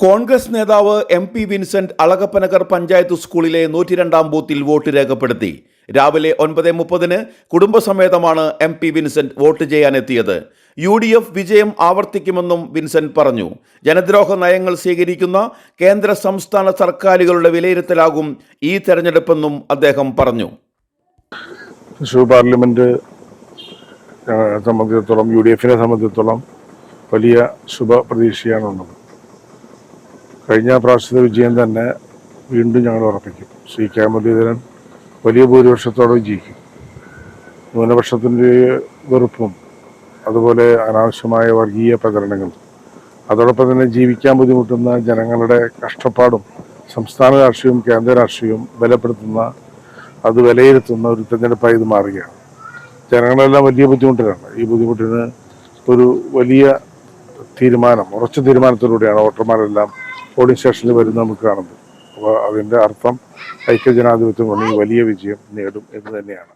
കോൺഗ്രസ് നേതാവ് M P Vincent Alagappanagar panchayat സ്കൂളിലെ നൂറ്റിരണ്ടാം ബൂത്തിൽ വോട്ട് രേഖപ്പെടുത്തി. രാവിലെ ഒൻപത് മുപ്പതിന് കുടുംബസമേതമാണ് എം പി വിൻസെന്റ് വോട്ട് ചെയ്യാനെത്തിയത്. യു ഡി എഫ് വിജയം ആവർത്തിക്കുമെന്നും വിൻസെന്റ് പറഞ്ഞു. ജനദ്രോഹ നയങ്ങൾ സ്വീകരിക്കുന്ന കേന്ദ്ര സംസ്ഥാന സർക്കാരുകളുടെ വിലയിരുത്തലാകും ഈ തെരഞ്ഞെടുപ്പെന്നും അദ്ദേഹം പറഞ്ഞു. പാർലമെന്റ് സംബന്ധിച്ചിടത്തോളം യു ഡി എഫിനെ സംബന്ധിച്ചിടത്തോളം വലിയ ശുഭ പ്രതീക്ഷയാണുള്ളത് കഴിഞ്ഞ പ്രാവശ്യത്തെ വിജയം തന്നെ വീണ്ടും ഞങ്ങൾ ഉറപ്പിക്കും. ശ്രീ കെ മുരളീധരൻ വലിയ ഭൂരിപക്ഷത്തോടെ വിജയിക്കും. ന്യൂനപക്ഷത്തിന്റെ വെറുപ്പും അതുപോലെ അനാവശ്യമായ വർഗീയ പ്രകടനങ്ങൾ അതോടൊപ്പം തന്നെ ജീവിക്കാൻ ബുദ്ധിമുട്ടുന്ന ജനങ്ങളുടെ കഷ്ടപ്പാടും സംസ്ഥാന രാഷ്ട്രീയവും കേന്ദ്ര രാഷ്ട്രീയവും ബലപ്പെടുത്തുന്ന അത് വിലയിരുത്തുന്ന ഒരു തെരഞ്ഞെടുപ്പായി ഇത് മാറുകയാണ്. ജനങ്ങളെല്ലാം വലിയ ബുദ്ധിമുട്ടിലാണ്. ഈ ബുദ്ധിമുട്ടിന് ഒരു വലിയ തീരുമാനം ഉറച്ച തീരുമാനത്തിലൂടെയാണ് വോട്ടർമാരെല്ലാം പോളിംഗ് സ്റ്റേഷനിൽ വരുന്നത് നമുക്ക് കാണുന്നത്. അപ്പോൾ അതിന്റെ അർത്ഥം ഐക്യജനാധിപത്യം കൊണ്ട് വലിയ വിജയം നേടും എന്ന് തന്നെയാണ്.